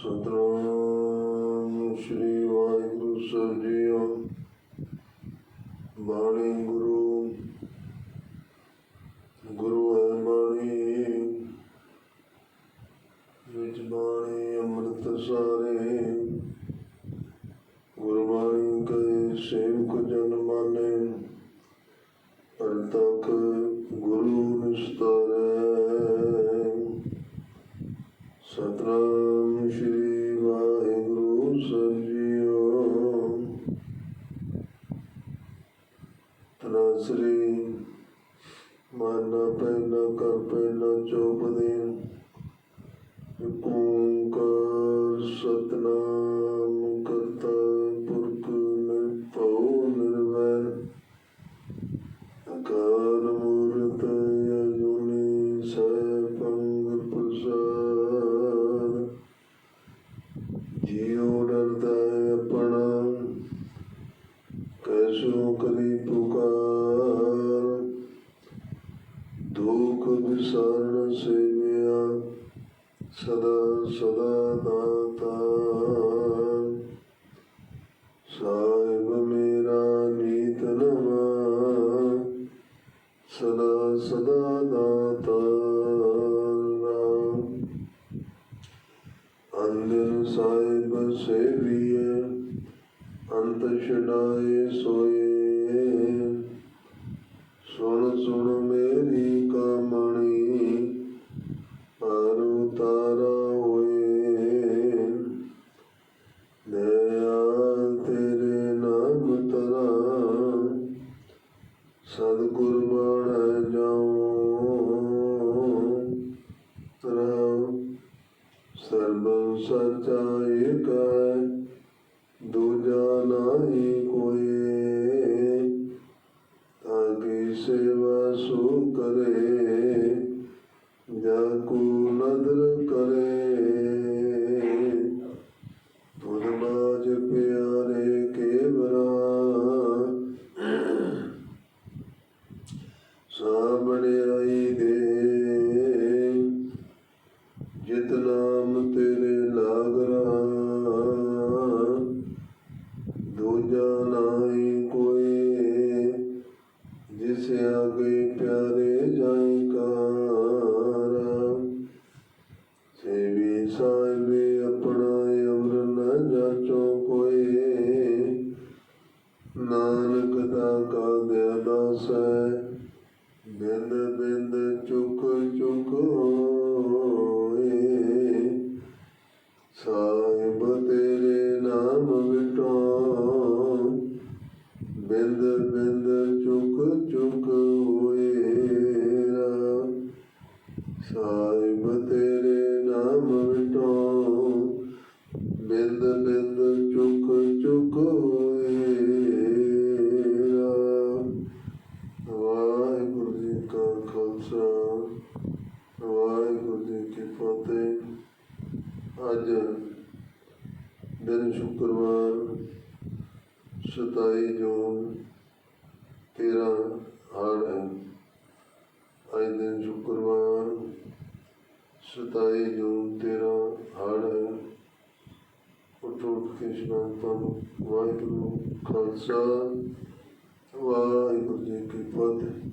ਸਤਨਾਮ ਸ੍ਰੀ ਵਾਹਿਗੁਰੂ ਸਾਹਿਬ ਜੀ ਬਾਣੀ ਗੁਰੂ। ਗੁਰੂ ਹੈ ਬਾਣੀ ਵਿੱਚ ਬਾਣੀ ਅੰਮ੍ਰਿਤ ਸਾਰੇ। ਗੁਰਬਾਣੀ ਕੈ ਸੇਵਕ ਜਨ ਮਾਨੇ ਪਰਤਕ ਗੁਰੂ ਨਿਸਤਾਰੈ। ਸਤਨਾਮ ਪਹਿਲਾ ਕਰ ਪਹਿਲਾ ਓੰਕਾਰ ਸਤਨਾਮ ਕਰਤਾ ਪੁਰਖ ਨਿਰਭਉ ਨਿਰਵੈਰ। ਅਕਾਲ ਮੂਰਤ ਅਜੂਨੀ ਸੈਭੰ ਪ੍ਰਸਾਦ। ਜੀਉ ਡਰਦਾ ਆਪਣਾ ਕੈਸੋ ਕਰੀ ਸਦਾ ਸਦਾ ਦਾਤਾ ਸਾਹਿਬ ਮੇਰਾ ਨੀਤ ਨਵਾ ਸਦਾ ਸਦਾ ਦਾਤਾ ਅੰਦਰ ਸਾਹਿਬ ਸੇਵੀਏ, ਅੰਤ ਛਡਾਏ ਸੋਏ। ਸੁਣ ਸੁਣ ਪਰ ਉਤਾਰਾ ਹੋਏ ਦਇਆ ਤੇਰੇ ਨਾਮ ਸਾਬੜਿਆਈ ਦੇ ਜਿਤ ਨਾਮ ਤੇਰੇ ਲਾਗ ਰਹਾ। ਦੂਜਾ ਨਾਹੀ ਕੋਈ, ਜਿਸ ਆਗੇ ਪਿਆਰੇ ਜਾਈ ਕਾਰ। ਸੇਵੀ ਸਾਹਿਬੇ, ਆਪਣਾ ਅਮਰ ਨ ਜਾਚੋ ਕੋਈ। ਨਾਨਕ ਦਾ ਕਾਦਿਆ ਦਾਸ ਹੈ। ਬਿੰਦ ਬਿੰਦ ਚੁਕ ਚੁਕ ਹੋਏ। ਸਾਹਿਬ ਤੇਰੇ ਨਾਮ ਵਿਟੋ ਬਿੰਦ ਬਿੰਦ ਚੁਕ ਚੁਕ ਹੋਏ ਰਾ। ਸਾਹਿਬ ਤੇਰੇ ਨਾਮ ਵਿਟੋ ਬਿੰਦ ਬਿੰਦ ਅੱਜ ਦਿਨ ਸ਼ੁੱਕਰਵਾਰ 27 ਜੂਨ 13 ਹਾੜ ਹੈ। ਅੱਜ ਦਿਨ ਸ਼ੁੱਕਰਵਾਰ 27 ਜੂਨ 13 ਹਾੜ ਹੈ। ਉੱਠ ਉੱਠ ਕੇ ਇਸ਼ਨਾਨ ਵਾਹਿਗੁਰੂ ਖਾਲਸਾ, ਵਾਹਿਗੁਰੂ ਜੀ ਕੀ ਫਤਿਹ।